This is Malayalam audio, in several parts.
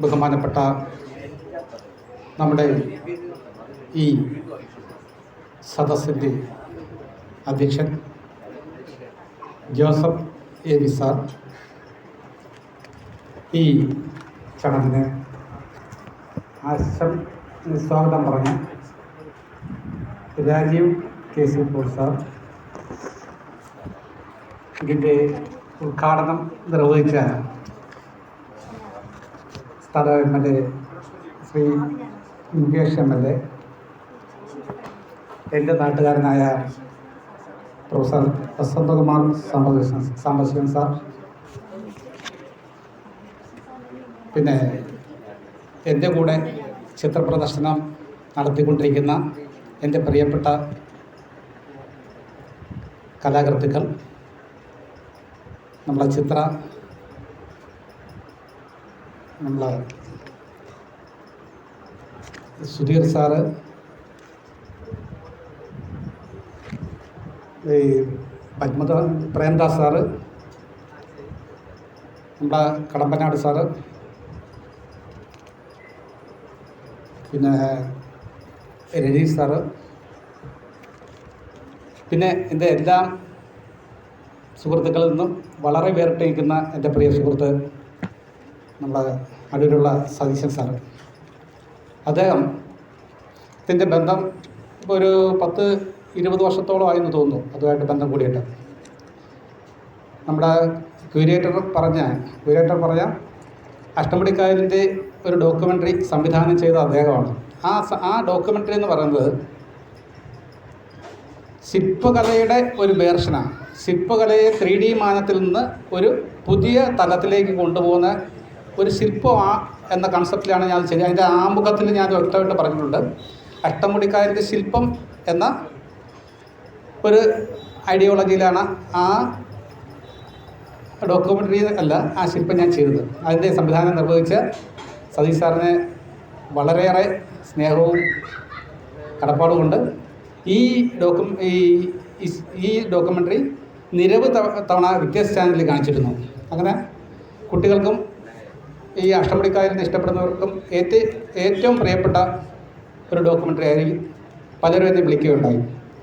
ബഹുമാനപ്പെട്ട നമ്മുടെ ഈ സദസ്സിന്റെ അധ്യക്ഷൻ ജോസഫ് എ വി സാർ ഈ ചടങ്ങിന് ആശം സ്വാഗതം പറഞ്ഞ. Rajeev K C Paul sir ഇതിന്റെ ഉദ്ഘാടനം നിർവഹിച്ച L A Shri Mukesh M L A. എന്റെ നാട്ടുകാരനായ പ്രൊഫസർ വസന്തകുമാർ സാമ്പശിവൻ സാമ്പശിവൻ സാർ. പിന്നെ എന്റെ കൂടെ ചിത്രപ്രദർശനം നടത്തിക്കൊണ്ടിരിക്കുന്ന എന്റെ പ്രിയപ്പെട്ട കലാകൃത്തുക്കൾ. നമ്മളെ ചിത്ര നമ്മളെ സുധീർ സാറ് ഈ പത്മത പ്രേംദാസ് സാറ് നമ്മുടെ കടമ്പനാട് സാറ് പിന്നെ രജീഷ് സാറ് പിന്നെ എന്റെ എല്ലാ സുഹൃത്തുക്കളിൽ നിന്നും വളരെ വേറിട്ട് നിൽക്കുന്ന എന്റെ പ്രിയ സുഹൃത്ത് നമ്മുടെ അടൂരുള്ള സതീശൻ സാറ്. അദ്ദേഹം ഇതിന്റെ ബന്ധം ഇപ്പോൾ ഒരു പത്ത് ഇരുപത് വർഷത്തോളം ആയെന്ന് തോന്നുന്നു. അതുമായിട്ട് ബന്ധം കൂടിയിട്ട്. നമ്മുടെ ക്യൂരിയേറ്റർ പറഞ്ഞ ക്യൂരിയേറ്റർ പറഞ്ഞ അഷ്ടമുടിക്കായലിന്റെ ഒരു ഡോക്യുമെന്ററി സംവിധാനം ചെയ്ത അദ്ദേഹമാണ്. ആ ആ ഡോക്യുമെന്ററി എന്ന് പറയുന്നത് ശില്പകലയുടെ ഒരു വേർഷനാണ്. ശില്പകലയെ ത്രീ ഡി മാനത്തിൽ നിന്ന് ഒരു പുതിയ തലത്തിലേക്ക് കൊണ്ടുപോകുന്ന ഒരു ശില്പമാ എന്ന കൺസെപ്റ്റിലാണ് ഞാൻ ചെയ്തത്. അതിന്റെ ആമുഖത്തിൽ ഞാൻ വ്യക്തമായിട്ട് പറഞ്ഞിട്ടുണ്ട്. അഷ്ടമുടിക്കാരന്റെ ശില്പം എന്ന ഒരു ഐഡിയോളജിയിലാണ് ആ ഡോക്യുമെന്ററി അല്ല ആ ശില്പം ഞാൻ ചെയ്തത്. അതിന്റെ സംവിധാനം നിർവഹിച്ച സതീഷ് സാറിനെ വളരെയേറെ സ്നേഹവും കടപ്പാടുമുണ്ട് ഈ ഡോക്യു ഈ ഈ- ഡോക്യുമെന്ററി നിരവധി തവ- തവണ വ്യത്യസ്ത ചാനലിൽ കാണിച്ചിരുന്നു. അങ്ങനെ കുട്ടികൾക്കും ഈ അഷ്ടമുടിക്കായലിനെ ഇഷ്ടപ്പെടുന്നവർക്കും ഏറ്റവും ഏറ്റവും പ്രിയപ്പെട്ട ഒരു ഡോക്യുമെന്ററി ആയിരിക്കും പലരും എന്നെ വിളിക്കുകയുണ്ടായി.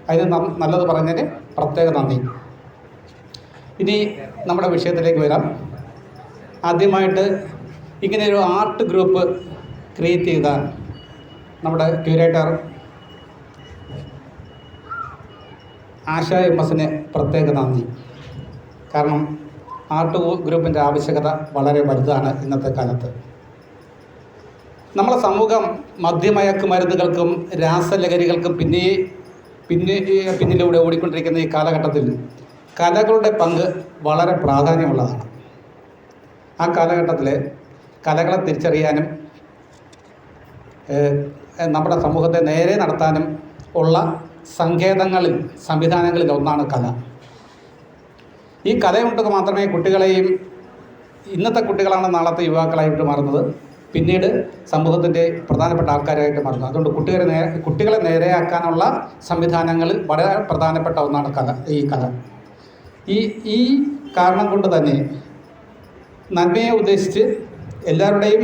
അതിന് നല്ലത് പറഞ്ഞതിന് പ്രത്യേക നന്ദി. ഇനി നമ്മുടെ വിഷയത്തിലേക്ക് വരാം. ആദ്യമായിട്ട് ഇങ്ങനെ ഒരു ആർട്ട് ഗ്രൂപ്പ് ക്രിയേറ്റ് ചെയ്ത നമ്മുടെ ക്യൂരേറ്റർ ആശ എം എസിന് പ്രത്യേക നന്ദി. കാരണം ആർട്ട് ഗ്രൂപ്പിന്റെ ആവശ്യകത വളരെ വലുതാണ് ഇന്നത്തെ കാലത്ത്. നമ്മളെ സമൂഹം മദ്യമയക്ക് മരുന്നുകൾക്കും രാസലഹരികൾക്കും പിന്നെ പിന്നെ പിന്നിലൂടെ ഓടിക്കൊണ്ടിരിക്കുന്ന ഈ കാലഘട്ടത്തിൽ കലകളുടെ പങ്ക് വളരെ പ്രാധാന്യമുള്ളതാണ്. ആ കാലഘട്ടത്തിൽ കലകളെ തിരിച്ചറിയാനും നമ്മുടെ സമൂഹത്തെ നേരെ നടത്താനും ഉള്ള സങ്കേതങ്ങളിൽ സംവിധാനങ്ങളിൽ ഒന്നാണ് കല. ഈ കലയുണ്ടെങ്കിൽ മാത്രമേ കുട്ടികളെയും ഇന്നത്തെ കുട്ടികളാണ് നാളത്തെ യുവാക്കളായിട്ട് മാറുന്നത്. പിന്നീട് സമൂഹത്തിന്റെ പ്രധാനപ്പെട്ട ആൾക്കാരായിട്ട് മാറുന്നത്. അതുകൊണ്ട് കുട്ടികളെ നേരെ കുട്ടികളെ നേരെയാക്കാനുള്ള സംവിധാനങ്ങളിൽ വളരെ പ്രധാനപ്പെട്ട ഒന്നാണ് കഥ ഈ കഥ. ഈ ഈ കാരണം കൊണ്ട് തന്നെ നന്മയെ ഉദ്ദേശിച്ച് എല്ലാവരുടെയും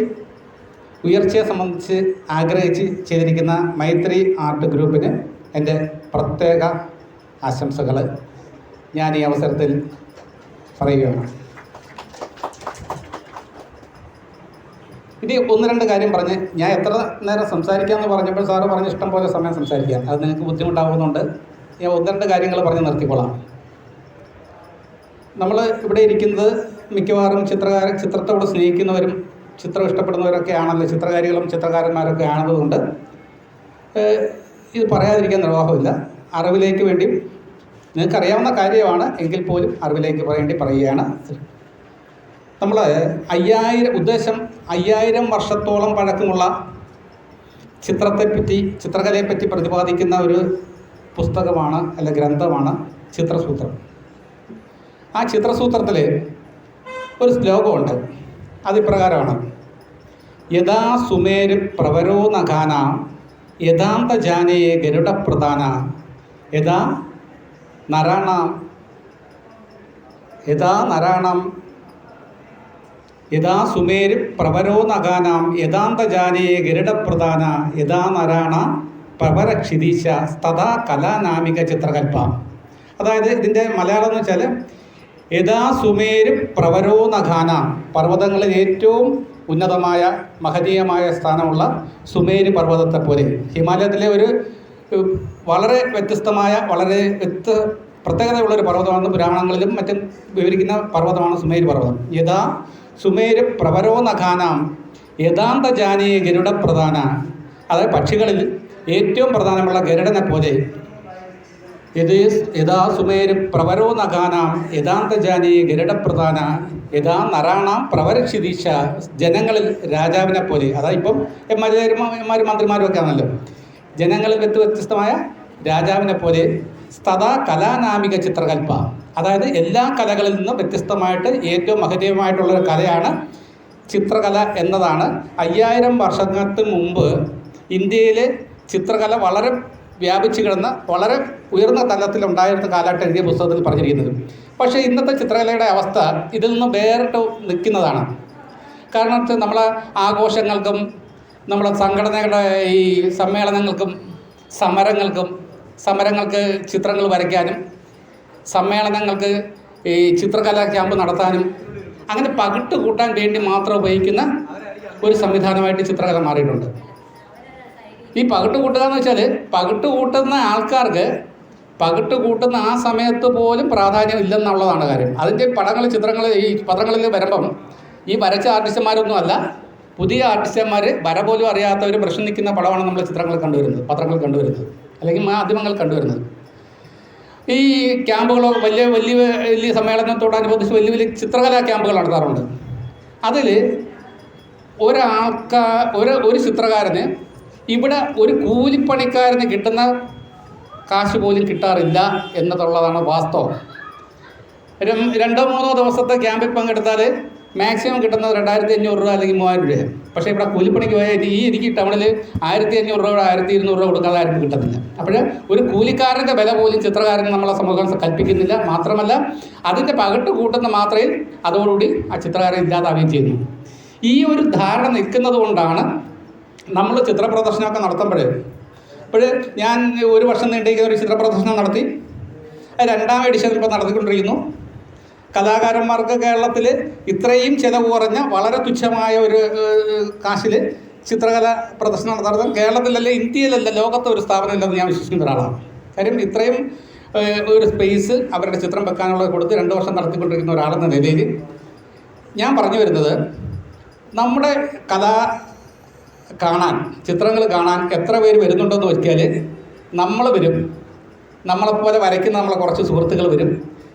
ഉയർച്ചയെ സംബന്ധിച്ച് ആഗ്രഹിച്ച് ചെയ്തിരിക്കുന്ന മൈത്രി ആർട്ട് ഗ്രൂപ്പിന് എന്റെ പ്രത്യേക ആശംസകൾ ഞാൻ ഈ അവസരത്തിൽ പറയുകയാണ്. ഇനി ഒന്ന് രണ്ട് കാര്യം പറഞ്ഞ് ഞാൻ എത്ര നേരം സംസാരിക്കാമെന്ന് പറഞ്ഞപ്പോൾ സാറ് പറഞ്ഞ ഇഷ്ടം പോലെ സമയം സംസാരിക്കാം. അത് നിങ്ങൾക്ക് ബുദ്ധിമുട്ടാവുന്നുണ്ട് ഞാൻ ഒന്ന് രണ്ട് കാര്യങ്ങൾ പറഞ്ഞ് നിർത്തിക്കൊള്ളാം നമ്മൾ ഇവിടെ ഇരിക്കുന്നത് മിക്കവാറും ചിത്രകാര ചിത്രത്തോട് സ്നേഹിക്കുന്നവരും ചിത്രം ഇഷ്ടപ്പെടുന്നവരൊക്കെ ആണല്ലോ. ചിത്രകാരികളും ചിത്രകാരന്മാരൊക്കെ ആണതുകൊണ്ട് ഇത് പറയാതിരിക്കാൻ നിർവാഹമില്ല. അറിവിലേക്ക് നിങ്ങൾക്കറിയാവുന്ന കാര്യമാണ് എങ്കിൽ പോലും അറിവിലേക്ക് പറയേണ്ടി പറയുകയാണ്. നമ്മൾ അയ്യായിരം ഉദ്ദേശം അയ്യായിരം വർഷത്തോളം പഴക്കമുള്ള ചിത്രത്തെപ്പറ്റി ചിത്രകലയെപ്പറ്റി പ്രതിപാദിക്കുന്ന ഒരു പുസ്തകമാണ് അല്ല ഗ്രന്ഥമാണ് ചിത്രസൂത്രം. ആ ചിത്രസൂത്രത്തിൽ ഒരു ശ്ലോകമുണ്ട്. അതിപ്രകാരമാണ്. യഥാ സുമേര് പ്രവരോ നഖാന യഥാന്ത ജാനയെ ഗരുഡപ്രധാന യഥാ നരാണാം. യഥാ നരാണം. യഥാ സുമേര് പ്രവരോ നഗാനാം യഥാന്തജാനേ ഗരുഡപ്രധാന. യഥാ നരാണ പ്രവരക്ഷിതീശ. തഥാ കലാനാമിക ചിത്രകൽപ്പ. അതായത് ഇതിന്റെ മലയാളം എന്ന് വെച്ചാൽ യഥാ സുമേര് പ്രവരോ നഗാന പർവതങ്ങളിൽ ഏറ്റവും ഉന്നതമായ മഹനീയമായ സ്ഥാനമുള്ള സുമേര് പർവതത്തെ പോലെ ഹിമാലയത്തിലെ ഒരു വളരെ വ്യത്യസ്തമായ വളരെ വ്യക്ത പ്രത്യേകതയുള്ളൊരു പർവതമാണ് പുരാണങ്ങളിലും മറ്റും വിവരിക്കുന്ന പർവതമാണ് സുമേര് പർവതം. യഥാ സുമേര് പ്രവരോ നഖാനാം യഥാന്ത ജാനീയ ഗരുഡ പ്രധാന. അതായത് പക്ഷികളിൽ ഏറ്റവും പ്രധാനമുള്ള ഗരുഡനെ പോലെ. യഥാ സുമേര് പ്രവരോ നഖാനാം യഥാന്ത ജാനീയ ഗരുഡ പ്രധാന യഥാ നറാണാം പ്രവരക്ഷിതീശ ജനങ്ങളിൽ രാജാവിനെ പോലെ. അതായത് ഇപ്പം എമ്മാരും എമ്മാരും മന്ത്രിമാരും ഒക്കെ ആണല്ലോ. ജനങ്ങളിൽ വ്യത്യ വ്യത്യസ്തമായ? രാജാവിനെ പോലെ സദാ കലാനാമിക ചിത്രകൽപ്പ അതായത് എല്ലാ കലകളിൽ നിന്നും വ്യത്യസ്തമായിട്ട് ഏറ്റവും മഹനീയമായിട്ടുള്ള കലയാണ് ചിത്രകല എന്നതാണ്. അയ്യായിരം വർഷങ്ങൾക്ക് മുമ്പ് ഇന്ത്യയിലെ ചിത്രകല വളരെ വ്യാപിച്ചു കിടന്ന വളരെ ഉയർന്ന തലത്തിലുണ്ടായിരുന്ന കാലഘട്ടം എഴുതിയ പുസ്തകത്തിൽ പറഞ്ഞിരിക്കുന്നത്. പക്ഷേ ഇന്നത്തെ ചിത്രകലയുടെ അവസ്ഥ ഇതിൽ നിന്ന് വേറിട്ട് നിൽക്കുന്നതാണ്. കാരണം നമ്മളെ ആഘോഷങ്ങൾക്കും നമ്മുടെ സംഘടനകളുടെ ഈ സമ്മേളനങ്ങൾക്കും സമരങ്ങൾക്കും സമരങ്ങൾക്ക് ചിത്രങ്ങൾ വരയ്ക്കാനും സമ്മേളനങ്ങൾക്ക് ഈ ചിത്രകലാ ക്യാമ്പ് നടത്താനും അങ്ങനെ പകിട്ട് കൂട്ടാൻ വേണ്ടി മാത്രം ഉപയോഗിക്കുന്ന ഒരു സംവിധാനമായിട്ട് ചിത്രകല മാറിയിട്ടുണ്ട്. ഈ പകിട്ട് കൂട്ടുക എന്ന് വെച്ചാൽ പകിട്ട് കൂട്ടുന്ന ആൾക്കാർക്ക് പകിട്ട് കൂട്ടുന്ന ആ സമയത്ത് പോലും പ്രാധാന്യം ഇല്ലെന്നുള്ളതാണ് കാര്യം. അതിന്റെ പടങ്ങൾ ചിത്രങ്ങൾ ഈ പത്രങ്ങളിൽ വരുമ്പം ഈ വരച്ച ആർട്ടിസ്റ്റന്മാരൊന്നും അല്ല. പുതിയ ആർട്ടിസ്റ്റന്മാർ വര പോലും അറിയാത്തവർ പ്രശ്നം നിൽക്കുന്ന പടമാണ് നമ്മൾ ചിത്രങ്ങൾ കണ്ടുവരുന്നത് പത്രങ്ങൾ കണ്ടുവരുന്നത് അല്ലെങ്കിൽ മാധ്യമങ്ങൾ കണ്ടുവരുന്നത്. ഈ ക്യാമ്പുകളോ വലിയ വലിയ വലിയ സമ്മേളനത്തോടനുബന്ധിച്ച് വലിയ വലിയ ചിത്രകലാ ക്യാമ്പുകൾ നടത്താറുണ്ട്. അതിൽ ഒരാൾക്കാ ഒരു ഒരു ചിത്രകാരന് ഇവിടെ ഒരു കൂലിപ്പണിക്കാരന് കിട്ടുന്ന കാശ് പോലും കിട്ടാറില്ല എന്നതുള്ളതാണ് വാസ്തവം. രണ്ടോ മൂന്നോ ദിവസത്തെ ക്യാമ്പിൽ പങ്കെടുത്താൽ മാക്സിമം കിട്ടുന്നത് രണ്ടായിരത്തി അഞ്ഞൂറ് രൂപ അല്ലെങ്കിൽ മൂവായിരം രൂപയാണ്. പക്ഷേ ഇവിടെ കൂലിപ്പണിക്ക് പോയാൽ ഈ എനിക്ക് ടൗണിൽ ആയിരത്തി അഞ്ഞൂറ് രൂപ ആയിരത്തി ഇരുന്നൂറ് രൂപ കൊടുക്കാതെ ആരും കിട്ടുന്നില്ല. അപ്പോൾ ഒരു കൂലിക്കാരന്റെ വില പോലും ചിത്രകാരൻ നമ്മളെ സമൂഹം കൽപ്പിക്കുന്നില്ല. മാത്രമല്ല അതിന്റെ പകട്ട് കൂട്ടുന്ന മാത്രയിൽ അതോടുകൂടി ആ ചിത്രകാരൻ ഇല്ലാതാവുകയും ചെയ്യുന്നു. ഈ ഒരു ധാരണ നിൽക്കുന്നത് കൊണ്ടാണ് നമ്മൾ ചിത്ര പ്രദർശനമൊക്കെ നടത്തുമ്പോൾ അപ്പോൾ ഞാൻ ഒരു വർഷം നീണ്ടിരിക്കുന്ന ഒരു ചിത്രപ്രദർശനം നടത്തി. രണ്ടാം എഡിഷൻ ഇപ്പോൾ നടത്തിക്കൊണ്ടിരിക്കുന്നു. കലാകാരന്മാർക്ക് കേരളത്തിൽ ഇത്രയും ചിലവ് കുറഞ്ഞ വളരെ തുച്ഛമായ ഒരു കാശിൽ ചിത്രകല പ്രദർശനം നടത്താൻ കേരളത്തിലല്ല ഇന്ത്യയിലല്ല ലോകത്തെ ഒരു സ്ഥാപനം ഇല്ലെന്ന് ഞാൻ വിശ്വസിക്കുന്ന ഒരാളാണ്. കാര്യം ഇത്രയും ഒരു സ്പേസ് അവരുടെ ചിത്രം വെക്കാനുള്ളത് കൊടുത്ത് രണ്ട് വർഷം നടത്തിക്കൊണ്ടിരിക്കുന്ന ഒരാളെന്ന നിലയിൽ ഞാൻ പറഞ്ഞു വരുന്നത് നമ്മുടെ കല കാണാൻ ചിത്രങ്ങൾ കാണാൻ എത്ര പേര് വരുന്നുണ്ടോ എന്ന് വെച്ചാൽ നമ്മൾ വരും. നമ്മളെപ്പോലെ വരയ്ക്കുന്ന നമ്മളെ കുറച്ച് സുഹൃത്തുക്കൾ വരും.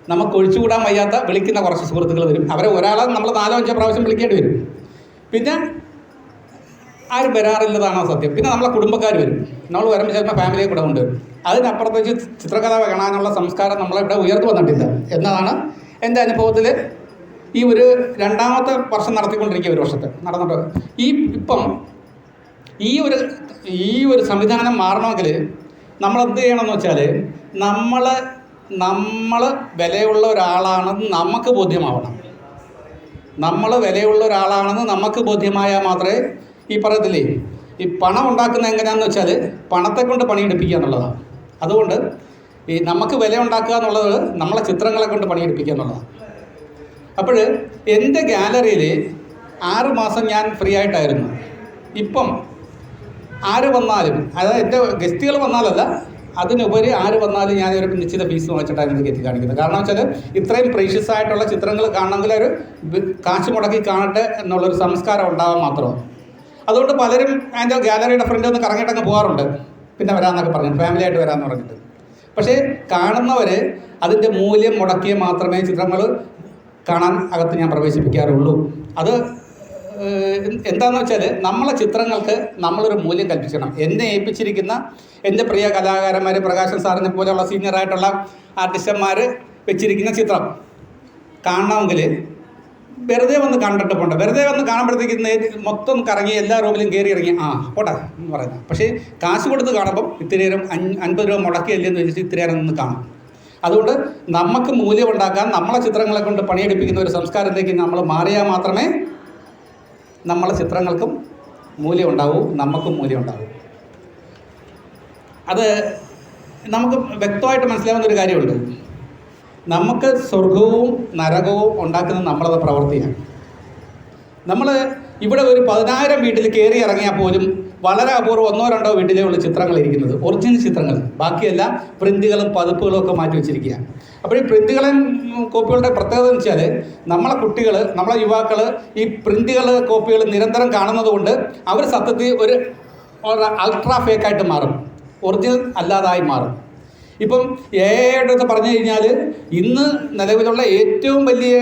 നമുക്ക് ഒഴിച്ചുകൂടാൻ വയ്യാത്ത വിളിക്കുന്ന കുറച്ച് സുഹൃത്തുക്കൾ വരും. അവരെ ഒരാളെ നമ്മൾ നാലോ അഞ്ചോ പ്രാവശ്യം വിളിക്കേണ്ടി വരും. പിന്നെ ആരും വരാറില്ലതാണോ സത്യം. പിന്നെ നമ്മളെ കുടുംബക്കാർ വരും. നമ്മൾ വരുമ്പോൾ ചിലപ്പോൾ ഫാമിലിയെ കൂടെ ഉണ്ട്. അതിനപ്പുറത്തേക്ക് ചിത്രകഥ കാണാനുള്ള സംസ്കാരം നമ്മളിവിടെ ഉയർന്നു വന്നിട്ടില്ല. എന്നതാണ് എന്റെ അനുഭവത്തിൽ ഈ ഒരു രണ്ടാമത്തെ വർഷം നടത്തിക്കൊണ്ടിരിക്കുക ഒരു വർഷത്തെ നടന്നിട്ട്. ഈ ഇപ്പം ഈ ഒരു ഈ ഒരു സംവിധാനം മാറണമെങ്കിൽ നമ്മൾ എന്ത് ചെയ്യണമെന്ന് വെച്ചാൽ നമ്മൾ നമ്മൾ വിലയുള്ള ഒരാളാണെന്ന് നമുക്ക് ബോധ്യമാവണം. നമ്മൾ വിലയുള്ള ഒരാളാണെന്ന് നമുക്ക് ബോധ്യമായാൽ മാത്രമേ ഈ പറയത്തില്ലേ ഈ പണം ഉണ്ടാക്കുന്നത് എങ്ങനെയാണെന്ന് വെച്ചാൽ പണത്തെ കൊണ്ട് പണിയെടുപ്പിക്കുക എന്നുള്ളതാണ് അതുകൊണ്ട് ഈ നമുക്ക് വില ഉണ്ടാക്കുക എന്നുള്ളത് നമ്മളെ ചിത്രങ്ങളെ കൊണ്ട് പണിയെടുപ്പിക്കുക എന്നുള്ളതാണ് അപ്പോൾ എന്റെ ഗാലറിയിൽ ആറ് മാസം ഞാൻ ഫ്രീ ആയിട്ടായിരുന്നു. ഇപ്പം ആര് വന്നാലും അതായത് എന്റെ ഗസ്റ്റുകൾ വന്നാലല്ല അതിനുപരി ആര് വന്നാലും ഞാൻ ഒരു നിശ്ചിത ഫീസ് വാങ്ങിച്ചിട്ടാണ് എത്തി കാണിക്കുന്നത്. കാരണം വെച്ചാൽ ഇത്രയും പ്രീഷ്യസ് ആയിട്ടുള്ള ചിത്രങ്ങൾ കാണണമെങ്കിൽ ഒരു കാശ് മുടക്കി കാണട്ടെ എന്നുള്ളൊരു സംസ്കാരം ഉണ്ടാവാൻ മാത്രമാണ് അതുകൊണ്ട് പലരും അതിന്റെ ഗാലറിയുടെ ഫ്രണ്ട് ഒന്ന് കറങ്ങിയിട്ടങ്ങ് പോകാറുണ്ട് പിന്നെ വരാമെന്നൊക്കെ പറഞ്ഞു ഫാമിലി ആയിട്ട് വരാമെന്ന് പറഞ്ഞിട്ട്. പക്ഷേ കാണുന്നവർ അതിന്റെ മൂല്യം മുടക്കിയ മാത്രമേ ചിത്രങ്ങൾ കാണാൻ അകത്ത് ഞാൻ പ്രവേശിപ്പിക്കാറുള്ളൂ. അത് ഏഹ്, എന്താന്ന് വെച്ചാൽ നമ്മളെ ചിത്രങ്ങൾക്ക് നമ്മളൊരു മൂല്യം കൽപ്പിക്കണം. എന്നെ ഏൽപ്പിച്ചിരിക്കുന്ന എന്റെ പ്രിയ കലാകാരന്മാർ പ്രകാശൻ സാറിനെ പോലെയുള്ള സീനിയർ ആയിട്ടുള്ള ആർട്ടിസ്റ്റന്മാർ വെച്ചിരിക്കുന്ന ചിത്രം കാണണമെങ്കിൽ വെറുതെ വന്ന് കണ്ടിട്ട് പോണ്ട. വെറുതെ വന്ന് കാണുമ്പോഴത്തേക്ക് മൊത്തം കറങ്ങി എല്ലാ റൂമിലും കയറി ഇറങ്ങി ആ പോട്ടെ എന്ന് പറയുന്നത്. പക്ഷേ കാശ് കൊടുത്ത് കാണുമ്പം ഇത്രയേരം നേരം അൻപത് രൂപ മുടക്കിയല്ലേ എന്ന് വെച്ചിട്ട് ഇത്തിരി നേരം നിന്ന് കാണും. അതുകൊണ്ട് നമുക്ക് മൂല്യമുണ്ടാക്കാൻ നമ്മളെ ചിത്രങ്ങളെ കൊണ്ട് പണിയെടുപ്പിക്കുന്ന ഒരു സംസ്കാരത്തിലേക്ക് നമ്മൾ മാറിയാൽ മാത്രമേ നമ്മളെ ചിത്രങ്ങൾക്കും മൂല്യം ഉണ്ടാവും നമുക്കും മൂല്യം ഉണ്ടാവും അത് നമുക്ക് വ്യക്തമായിട്ട് മനസ്സിലാവുന്ന ഒരു കാര്യമുണ്ട്. നമുക്ക് സ്വർഗവും നരകവും ഉണ്ടാക്കുന്നത് നമ്മളത് പ്രവൃത്തിയാണ്. നമ്മൾ ഇവിടെ ഒരു പതിനായിരം വീട്ടിൽ കയറി ഇറങ്ങിയാൽ പോലും വളരെ അപൂർവം ഒന്നോ രണ്ടോ വീട്ടിലേ ഉള്ള ചിത്രങ്ങൾ ഇരിക്കുന്നത്. ഒറിജിനൽ ചിത്രങ്ങൾ. ബാക്കിയെല്ലാം പ്രിന്റുകളും പതിപ്പുകളും ഒക്കെ മാറ്റി വെച്ചിരിക്കുക അപ്പോൾ ഈ പ്രിന്റുകളൻ കോപ്പികളുടെ പ്രത്യേകത എന്ന് വെച്ചാൽ നമ്മളെ കുട്ടികൾ നമ്മളെ യുവാക്കൾ ഈ പ്രിന്റുകൾ കോപ്പികൾ നിരന്തരം കാണുന്നത് കൊണ്ട് അവർ സത്യത്തിൽ ഒരു അൾട്രാ ഫേക്കായിട്ട് മാറും. ഒറിജിനൽ അല്ലാതായി മാറും. ഇപ്പം ഏടെ പറഞ്ഞു കഴിഞ്ഞാൽ ഇന്ന് നിലവിലുള്ള ഏറ്റവും വലിയ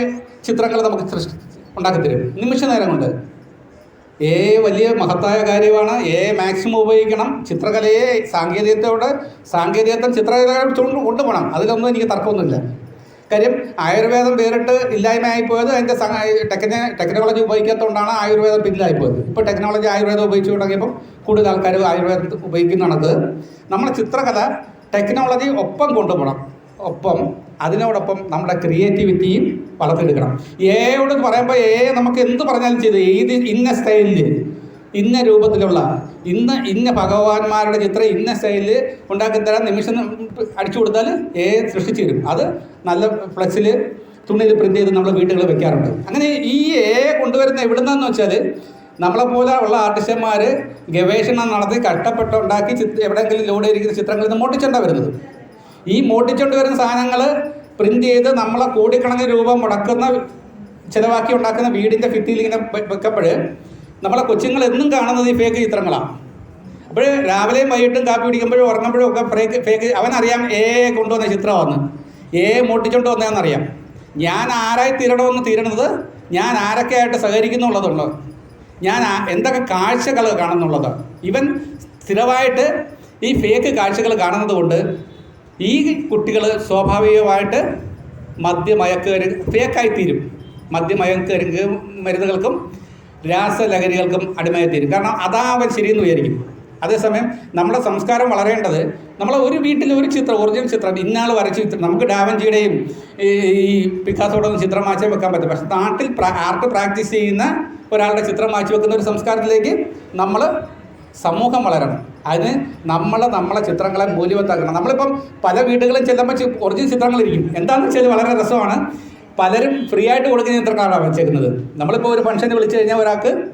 ചിത്രങ്ങൾ നമുക്ക് സൃഷ്ടി ഉണ്ടാക്കി തരും. നിമിഷ നേരം കൊണ്ട്. ഏ വലിയ മഹത്തായ കാര്യമാണ്. ഏ മാക്സിമം ഉപയോഗിക്കണം. ചിത്രകലയെ സാങ്കേതികത്തോട് സാങ്കേതികത്വം ചിത്രകലയോട് കൊണ്ട് കൊണ്ടുപോകണം അതിലൊന്നും എനിക്ക് തർക്കമൊന്നുമില്ല. കാര്യം ആയുർവേദം വേറിട്ട് ഇല്ലായ്മയായി പോയത് അതിന്റെ ടെക്ന ടെക്നോളജി ഉപയോഗിക്കാത്തതുകൊണ്ടാണ് ആയുർവേദം പിന്നിലായിപ്പോയത്. ഇപ്പോൾ ടെക്നോളജി ആയുർവേദം ഉപയോഗിച്ചു തുടങ്ങിയപ്പോൾ കൂടുതൽ ആൾക്കാർ ആയുർവേദം ഉപയോഗിക്കുന്നതാണത് നമ്മുടെ ചിത്രകല ടെക്നോളജി ഒപ്പം കൊണ്ടുപോകണം ഒപ്പം അതിനോടൊപ്പം നമ്മുടെ ക്രിയേറ്റിവിറ്റിയും വളർത്തിയെടുക്കണം. എയോട് പറയുമ്പോൾ എ നമുക്ക് എന്ത് പറഞ്ഞാലും ചെയ്ത്. ഏത് ഇന്ന സ്റ്റൈലിൽ ഇന്ന രൂപത്തിലുള്ള ഇന്ന ഇന്ന ഭഗവാന്മാരുടെ ചിത്രം ഇന്ന സ്റ്റൈലിൽ ഉണ്ടാക്കി തരാൻ നിമിഷം അടിച്ചു കൊടുത്താൽ എ സൃഷ്ടിച്ചു തരും. അത് നല്ല ഫ്ലെക്സിൽ തുണിയിൽ പ്രിന്റ് ചെയ്ത് നമ്മൾ വീടുകളിൽ വെക്കാറുണ്ട്. അങ്ങനെ ഈ എ കൊണ്ടുവരുന്ന എവിടുന്നെന്ന് വെച്ചാൽ നമ്മളെപ്പോലെ ഉള്ള ആർട്ടിസ്റ്റന്മാർ ഗവേഷണം നടത്തി കഷ്ടപ്പെട്ട് ഉണ്ടാക്കി ചിത്ര എവിടെയെങ്കിലും ലോഡ് ചെയ്തിരിക്കുന്ന ചിത്രങ്ങളിൽ നിന്ന് മോട്ടിച്ചുണ്ടാണ് വരുന്നത്. ഈ മോട്ടിച്ചുകൊണ്ട് വരുന്ന സാധനങ്ങൾ പ്രിന്റ് ചെയ്ത് നമ്മളെ കോടിക്കണക്കിന് രൂപ മുടക്കുന്ന ചിലവാക്കി ഉണ്ടാക്കുന്ന വീടിന്റെ ഭിത്തിയിൽ ഇങ്ങനെ വെക്കപ്പോൾ നമ്മളെ കൊച്ചുങ്ങൾ എന്നും കാണുന്നത് ഈ ഫേക്ക് ചിത്രങ്ങളാണ് അപ്പോൾ രാവിലെയും വൈകിട്ടും കാപ്പി പിടിക്കുമ്പോഴും ഉറങ്ങുമ്പോഴും ഒക്കെ ഫേക്ക് ഫേക്ക് അവനറിയാം ഏ കൊണ്ടുവന്ന ചിത്രമാണ് ഏ മോട്ടിച്ചുകൊണ്ട് വന്നതെന്നറിയാം ഞാൻ ആരായി തീരണമെന്ന് തീരണത് ഞാൻ ആരൊക്കെയായിട്ട് സഹകരിക്കുന്നുള്ളതുണ്ടോ. ഞാൻ എന്തൊക്കെ കാഴ്ചകൾ കാണുന്നുള്ളത്. ഇവൻ സ്ഥിരമായിട്ട് ഈ ഫേക്ക് കാഴ്ചകൾ കാണുന്നത് കൊണ്ട് ഈ കുട്ടികൾ സ്വാഭാവികമായിട്ട് മദ്യമയക്കുമരു ഫേക്കായിത്തീരും. തീരും മദ്യമയക്കുമരു മരുന്നുകൾക്കും രാസലഹരികൾക്കും അടിമയായിത്തീരും കാരണം അതാ അവൻ ശരിയെന്ന് വിചാരിക്കും. അതേസമയം നമ്മുടെ സംസ്കാരം വളരേണ്ടത് നമ്മളെ ഒരു വീട്ടിൽ ഒരു ചിത്രം ഒറിജിനൽ ചിത്രം ഇന്നാൾ വരച്ച ചിത്രം നമുക്ക് ഡാവഞ്ചിയുടെയും ഈ പിക്കാസോടെ ഒന്നും ചിത്രം മാച്ചി വെക്കാൻ പറ്റും പക്ഷെ നാട്ടിൽ ആർട്ട് പ്രാക്ടീസ് ചെയ്യുന്ന ഒരാളുടെ ചിത്രം മാച്ചു വെക്കുന്ന ഒരു സംസ്കാരത്തിലേക്ക് നമ്മൾ സമൂഹം വളരണം. അതിന് നമ്മളെ നമ്മളെ ചിത്രങ്ങളെ മൂല്യവത്താക്കണം. നമ്മളിപ്പം പല വീടുകളിൽ ചെല്ലുമ്പോൾ ഒറിജിനൽ ചിത്രങ്ങളിരിക്കും. എന്താണെന്ന് വെച്ചാൽ വളരെ രസമാണ്. പലരും ഫ്രീ ആയിട്ട് കൊടുക്കുന്ന ചിത്രങ്ങളാണ് വെച്ചേക്കുന്നത്. നമ്മളിപ്പോൾ ഒരു ഫംഗ്ഷന് വിളിച്ചു കഴിഞ്ഞാൽ ഒരാൾക്ക്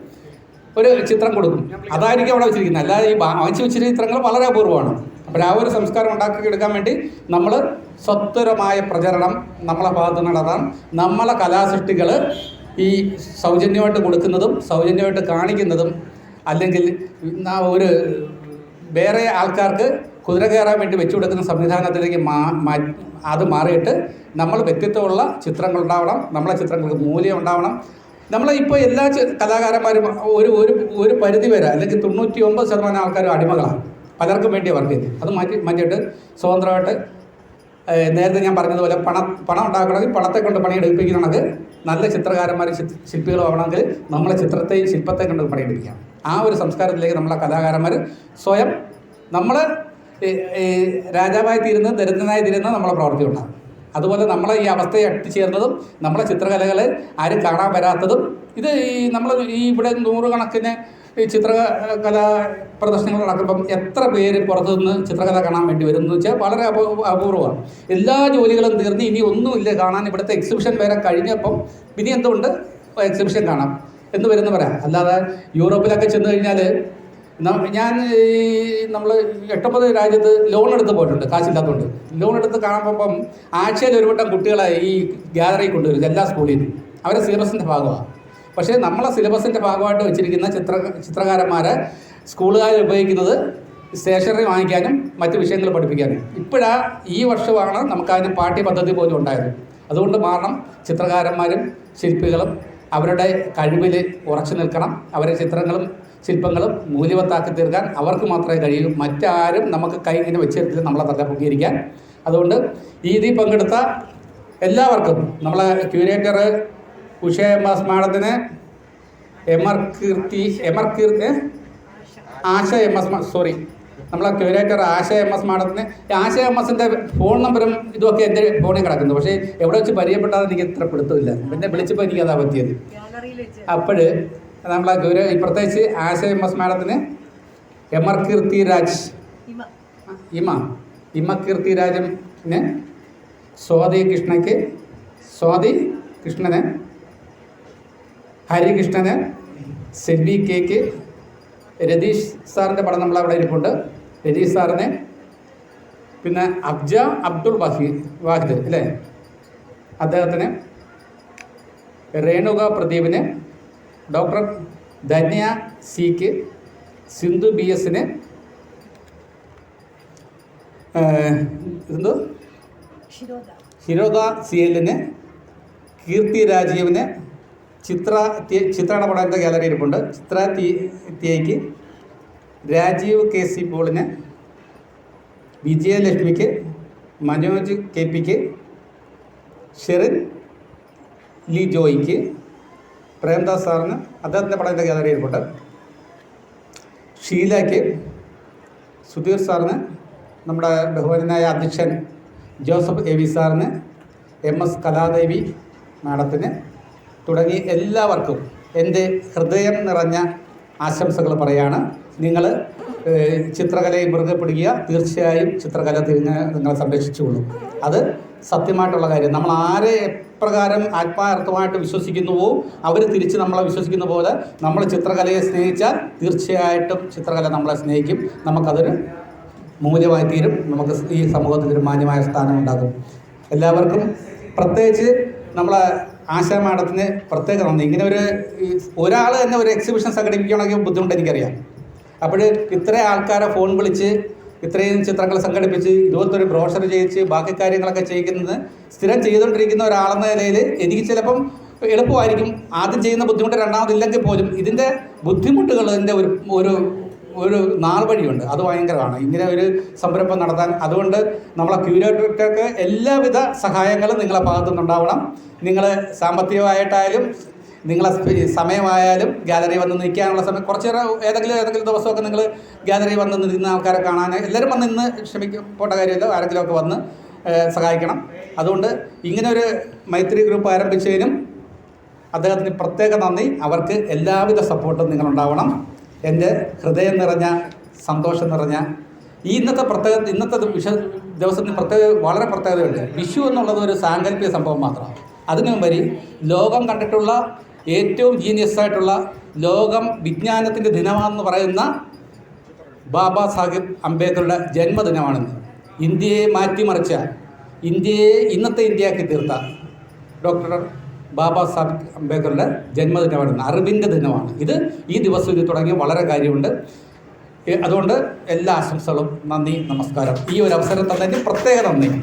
ഒരു ചിത്രം കൊടുക്കും. അതായിരിക്കും അവിടെ വെച്ചിരിക്കുന്നത്. അല്ലാതെ ഈ വാങ്ങിച്ചു വെച്ചിരിക്കുന്ന ചിത്രങ്ങൾ വളരെ അപൂർവമാണ്. അപ്പോൾ ആ ഒരു സംസ്കാരം ഉണ്ടാക്കിയെടുക്കാൻ വേണ്ടി നമ്മൾ സ്വത്വരമായ പ്രചരണം നമ്മളെ ഭാഗത്ത് നടത്താൻ നമ്മളെ കലാസൃഷ്ടികൾ ഈ സൗജന്യമായിട്ട് കൊടുക്കുന്നതും സൗജന്യമായിട്ട് കാണിക്കുന്നതും അല്ലെങ്കിൽ ഒരു വേറെ ആൾക്കാർക്ക് കുതിര കയറാൻ വേണ്ടി വെച്ചു കൊടുക്കുന്ന സംവിധാനത്തിലേക്ക് മാ മാ- അത് മാറിയിട്ട് നമ്മൾ വ്യക്തിത്വമുള്ള ചിത്രങ്ങൾ ഉണ്ടാവണം നമ്മളെ ചിത്രങ്ങൾക്ക് മൂല്യം ഉണ്ടാവണം. നമ്മളെ ഇപ്പോൾ എല്ലാ കലാകാരന്മാരും ഒരു ഒരു ഒരു പരിധി വരെ അല്ലെങ്കിൽ തൊണ്ണൂറ്റി ഒമ്പത് ശതമാനം ആൾക്കാരും അടിമകളാണ്. പലർക്കും വേണ്ടി വർക്ക് ചെയ്യുന്നത്. അത് മാറ്റി മാറ്റിയിട്ട് സ്വതന്ത്രമായിട്ട് നേരത്തെ ഞാൻ പറഞ്ഞതുപോലെ പണം പണം ഉണ്ടാക്കണമെങ്കിൽ പണത്തെ കൊണ്ട് പണിയെടുപ്പിക്കണമെങ്കിൽ നല്ല ചിത്രകാരന്മാർ ശില്പികളും ആവണമെങ്കിൽ നമ്മളെ ചിത്രത്തെയും ശില്പത്തെ കൊണ്ട് പണിയെടുപ്പിക്കാം. ആ ഒരു സംസ്കാരത്തിലേക്ക് നമ്മളെ കലാകാരന്മാർ സ്വയം നമ്മൾ രാജാവായി തീരുന്നത് ദരിദ്രനായി തീരുന്നത് നമ്മളെ പ്രവർത്തി ഉണ്ടാകും അതുപോലെ നമ്മളെ ഈ അവസ്ഥയെ എത്തിച്ചേർന്നതും നമ്മളെ ചിത്രകലകൾ ആരും കാണാൻ വരാത്തതും ഇത് ഈ നമ്മൾ ഈ ഇവിടെ നൂറുകണക്കിന് ഈ ചിത്രകല പ്രദർശനങ്ങൾ നടക്കുമ്പം എത്ര പേര് പുറത്തു നിന്ന് ചിത്രകല കാണാൻ വേണ്ടി വരും എന്ന് വെച്ചാൽ വളരെ അപൂ അപൂർവമാണ്. എല്ലാ ജോലികളും തീർന്ന് ഇനി ഒന്നുമില്ല കാണാൻ. ഇവിടുത്തെ എക്സിബിഷൻ വരെ കഴിഞ്ഞപ്പം ഇനി എന്തുകൊണ്ട് എക്സിബിഷൻ കാണാം. എന്ന് വരുന്ന പറയാം. അല്ലാതെ യൂറോപ്പിലൊക്കെ ചെന്ന് കഴിഞ്ഞാൽ ഞാൻ ഈ നമ്മൾ എട്ടൊമ്പത് രാജ്യത്ത് ലോൺ എടുത്ത് പോയിട്ടുണ്ട് കാശില്ലാത്തതുകൊണ്ട് ലോൺ എടുത്ത് കാണുമ്പം ആഴ്ചയിൽ ഒരു വട്ടം കുട്ടികളെ ഈ ഗ്യാലറി കൊണ്ടുവരും എല്ലാ സ്കൂളിൽ നിന്നും അവരെ സിലബസിന്റെ ഭാഗമാണ് പക്ഷേ നമ്മളെ സിലബസിന്റെ ഭാഗമായിട്ട് വെച്ചിരിക്കുന്ന ചിത്ര ചിത്രകാരന്മാരെ സ്കൂളുകാർ ഉപയോഗിക്കുന്നത് സ്റ്റേഷനറി വാങ്ങിക്കാനും മറ്റ് വിഷയങ്ങൾ പഠിപ്പിക്കാനും. ഇപ്പോഴാ ഈ വർഷമാണ് നമുക്കതിന് പാഠ്യപദ്ധതി പോലും ഉണ്ടായത്. അതുകൊണ്ട് മാറണം ചിത്രകാരന്മാരും ശില്പികളും അവരുടെ കഴിവിൽ ഉറച്ചു നിൽക്കണം. അവരെ ചിത്രങ്ങളും ശില്പങ്ങളും മൂല്യവത്താക്കി തീർക്കാൻ അവർക്ക് മാത്രമേ കഴിയൂ. മറ്റാരും നമുക്ക് കൈ ഇങ്ങനെ വെച്ചിരുത്തില്ല നമ്മളെ തല പൊക്കിയിരിക്കാൻ. അതുകൊണ്ട് ഈ ഇതിൽ പങ്കെടുത്ത എല്ലാവർക്കും നമ്മളെ ക്യൂരേറ്റർ ഉഷ എംബാസ് മാഡത്തിന് എമർ Keerthi എമർ Keerthi Asha M S sorry നമ്മളെ ക്യൂരേറ്റർ ആശയ എം എസ് മാഡത്തിന് ആശയ എം എസിന്റെ ഫോൺ നമ്പറും ഇതൊക്കെ എന്റെ ഫോണിൽ കിടക്കുന്നു. പക്ഷേ എവിടെ വെച്ച് പരിചയപ്പെട്ടാൽ എനിക്ക് ഇത്ര പിടുത്തമില്ല. പിന്നെ വിളിച്ചപ്പോൾ എനിക്ക് അതാ പറ്റിയത്. അപ്പോൾ നമ്മളെ ഗൗരവ പ്രത്യേകിച്ച് ആശയ എം എസ് മാഡത്തിന് എം ആർ കീർത്തി രാജ്. ഇമ ഇമ ഇമ കീർത്തി രാജന് സ്വാതി കൃഷ്ണയ്ക്ക് സ്വാതി കൃഷ്ണന് ഹരികൃഷ്ണന് സെൽവി കേക്ക് രതീഷ് സാറിന്റെ പടം നമ്മളവിടെ ഇരിപ്പുണ്ട്. രതീഷ് സാറിനെ. പിന്നെ അബ്ജ അബ്ദുൾ വഹി വാഹിദ് അല്ലേ? അദ്ദേഹത്തിന് രേണുക പ്രദീപിന് ഡോക്ടർ ധന്യ സിക്ക് സിന്ധു ബി എസിന് എന്തോ? ഹിരോദ. സി എല്ലിന് കീർത്തി രാജീവിന് ചിത്ര ചിത്രണപടത്തെ പടത്തെ ഗാലറി ഇരിപ്പുണ്ട് ചിത്ര തീ തിയയ്ക്ക് രാജീവ് കെ സി പോളിന് വിജയലക്ഷ്മിക്ക് മനോജ് കെ പിക്ക് ഷെറിൻ ലി ജോയിക്ക് പ്രേംദാസ് സാറിന് അദ്ദേഹത്തിന്റെ പടത്തിന്റെ ഗാലറി ഇരിപ്പുണ്ട് ഷീലയ്ക്ക് സുധീർ സാറിന് നമ്മുടെ ബഹുമാനായ അധ്യക്ഷൻ ജോസഫ് എ വി സാറിന് എം എസ് കലാദേവി മാഡത്തിന് തുടങ്ങി എല്ലാവർക്കും എന്റെ ഹൃദയം നിറഞ്ഞ ആശംസകൾ പറയാണ്. നിങ്ങൾ ചിത്രകലയെ മുറുകെ പിടിക്കുക തീർച്ചയായും ചിത്രകല തിരിഞ്ഞ് നിങ്ങളെ സംരക്ഷിച്ചുകൊള്ളും. അത് സത്യമായിട്ടുള്ള കാര്യം. നമ്മൾ ആരെ എപ്രകാരം ആത്മാർത്ഥമായിട്ട് വിശ്വസിക്കുന്നുവോ അവർ തിരിച്ച് നമ്മളെ വിശ്വസിക്കുന്ന പോലെ നമ്മൾ ചിത്രകലയെ സ്നേഹിച്ചാൽ തീർച്ചയായിട്ടും ചിത്രകല നമ്മളെ സ്നേഹിക്കും. നമുക്കതൊരു മൂല്യമായി തീരും. നമുക്ക് ഈ സമൂഹത്തിൽ ഒരു മാന്യമായ സ്ഥാനം ഉണ്ടാകും. എല്ലാവർക്കും പ്രത്യേകിച്ച് നമ്മളെ ആശാ മാഡത്തിന് പ്രത്യേക ഇങ്ങനെ ഒരു ഒരാൾ തന്നെ ഒരു എക്സിബിഷൻ സംഘടിപ്പിക്കുകയാണെങ്കിൽ ബുദ്ധിമുട്ട് എനിക്കറിയാം. അപ്പോൾ ഇത്ര ആൾക്കാരെ ഫോൺ വിളിച്ച് ഇത്രയും ചിത്രങ്ങൾ സംഘടിപ്പിച്ച് ഇരുപത്തൊരു ബ്രോഷർ ചെയ്യിച്ച് ബാക്കി കാര്യങ്ങളൊക്കെ ചെയ്യിക്കുന്നത് സ്ഥിരം ചെയ്തുകൊണ്ടിരിക്കുന്ന ഒരാളെന്ന നിലയിൽ എനിക്ക് ചിലപ്പം എളുപ്പമായിരിക്കും. ആദ്യം ചെയ്യുന്ന ബുദ്ധിമുട്ട് രണ്ടാമതില്ലെങ്കിൽ പോലും ഇതിന്റെ ബുദ്ധിമുട്ടുകളിന്റെ ഒരു ഒരു ഒരു നാൾ വഴിയുണ്ട്. അത് ഭയങ്കരമാണ്. ഇങ്ങനെ ഒരു സംരംഭം നടത്താൻ. അതുകൊണ്ട് നമ്മളെ ക്യൂരേറ്റർക്ക് എല്ലാവിധ സഹായങ്ങളും നിങ്ങളെ ഭാഗത്തു നിന്നുണ്ടാവണം നിങ്ങൾ സാമ്പത്തികമായിട്ടായാലും നിങ്ങളെ സമയമായാലും ഗാലറി വന്ന് നിൽക്കാനുള്ള സമയം കുറച്ച് നേരം ഏതെങ്കിലും ഏതെങ്കിലും ദിവസമൊക്കെ നിങ്ങൾ ഗാലറി വന്ന് നിൽക്കുന്ന ആൾക്കാരെ കാണാൻ എല്ലാവരും വന്ന് ഇന്ന് ക്ഷമിക്കും പോട്ട കാര്യമില്ല. ആരെങ്കിലുമൊക്കെ വന്ന് സഹായിക്കണം. അതുകൊണ്ട് ഇങ്ങനെ ഒരു മൈത്രി ഗ്രൂപ്പ് ആരംഭിച്ചതിനും അദ്ദേഹത്തിന് പ്രത്യേക നന്ദി. അവർക്ക് എല്ലാവിധ സപ്പോർട്ടും നിങ്ങളുണ്ടാവണം. എന്റെ ഹൃദയം നിറഞ്ഞ സന്തോഷം നിറഞ്ഞ ഈ ഇന്നത്തെ പ്രത്യേക ഇന്നത്തെ വിഷ ദിവസത്തിന് പ്രത്യേക വളരെ പ്രത്യേകതയുണ്ട്. വിഷു എന്നുള്ളത് ഒരു സാങ്കല്പിക സംഭവം മാത്രമാണ്. അതിനുപരി ലോകം കണ്ടിട്ടുള്ള ഏറ്റവും ജീനിയസ് ആയിട്ടുള്ള ലോകം വിജ്ഞാനത്തിന്റെ ദിനമാണെന്ന് പറയുന്ന ബാബാ സാഹിബ് അംബേദ്കറുടെ ജന്മദിനമാണെന്ന്. ഇന്ത്യയെ മാറ്റിമറിച്ച ഇന്ത്യയെ ഇന്നത്തെ ഇന്ത്യയാക്കി തീർത്ത ഡോക്ടർ ബാബാ സാഹിബ് അംബേദ്കറുടെ ജന്മദിനമാണ് അറിവിന്റെ ദിനമാണ്. ഇത് ഈ ദിവസം ഇത് തുടങ്ങി വളരെ കാര്യമുണ്ട്. അതുകൊണ്ട് എല്ലാ ആശംസകളും നന്ദി നമസ്കാരം. ഈ ഒരു അവസരം തന്നതിന് പ്രത്യേക നന്ദി.